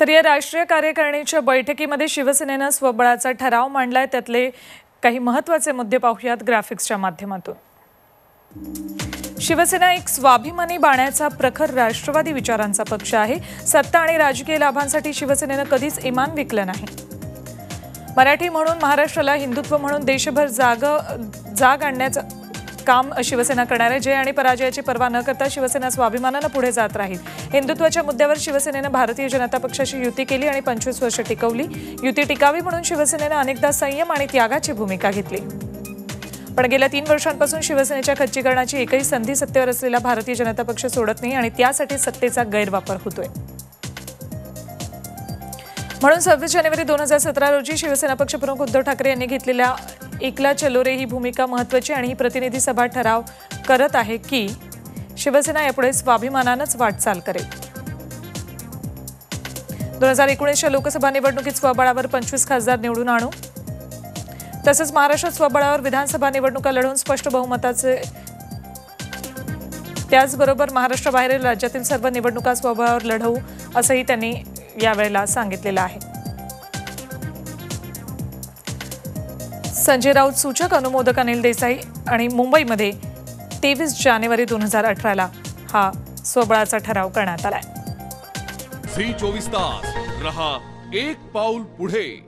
तर या राष्ट्रीय कार्यकारिणीच्या बैठकीमध्ये शिवसेनेनं स्वबळाचा ठराव मांडलाय. त्यातले काही महत्त्वाचे मुद्दे पाहूयात ग्राफिक्सच्या माध्यमातून. शिवसेना एक स्वाभिमानी बाण्याचा प्रखर राष्ट्रवादी विचारांचा पक्ष आहे. सत्ता आणि राजकीय लाभांसाठी शिवसेनेनं कधीच इमान विकलं नाही. मराठी म्हणून महाराष्ट्राला हिंदुत्व म्हणून देशभर जाग जाग आणण्याचा काम शिवसेना करणार आहे. जय आणि पराजयाची पर्वा न करता शिवसेना स्वाभिमानानं पुढे जात राहील. हिंदुत्वाच्या मुद्द्यावर शिवसेनेनं भारतीय जनता पक्षाशी युती केली आणि पंचवीस वर्ष टिकवली. युती टिकावी म्हणून शिवसेनेनं अनेकदा संयम आणि त्यागाची भूमिका घेतली. पण गेल्या तीन वर्षांपासून शिवसेनेच्या खच्चीकरणाची एकही संधी सत्तेवर असलेला भारतीय जनता पक्ष सोडत नाही आणि त्यासाठी सत्तेचा गैरवापर होतोय. म्हणून सव्वीस जानेवारी दोन हजार सतरा रोजी शिवसेना पक्षप्रमुख उद्धव ठाकरे यांनी घेतलेल्या एकला चलो रे ही भूमिका महत्वाची आणि ही प्रतिनिधी सभा ठराव करत आहे की शिवसेना यापुढे स्वाभिमानानंच वाटचाल करेल. दोन हजार एकोणीसच्या लोकसभा निवडणुकीत स्वबळावर पंचवीस खासदार निवडून आणू. तसंच महाराष्ट्रात स्वबळावर विधानसभा निवडणुका लढवून स्पष्ट बहुमताचे त्याचबरोबर महाराष्ट्राबाहेरील राज्यातील सर्व निवडणुका स्वबळावर लढवू असंही त्यांनी यावेळेला सांगितलेलं आहे. संजय राऊत सूचक अनुमोदक अनिल देसाई आणि मुंबईमध्ये तेवीस जानेवारी दोन हजार अठराला हा स्वबळाचा ठराव करण्यात आलाय. झी चोवीस तास. रहा एक पाऊल पुढे.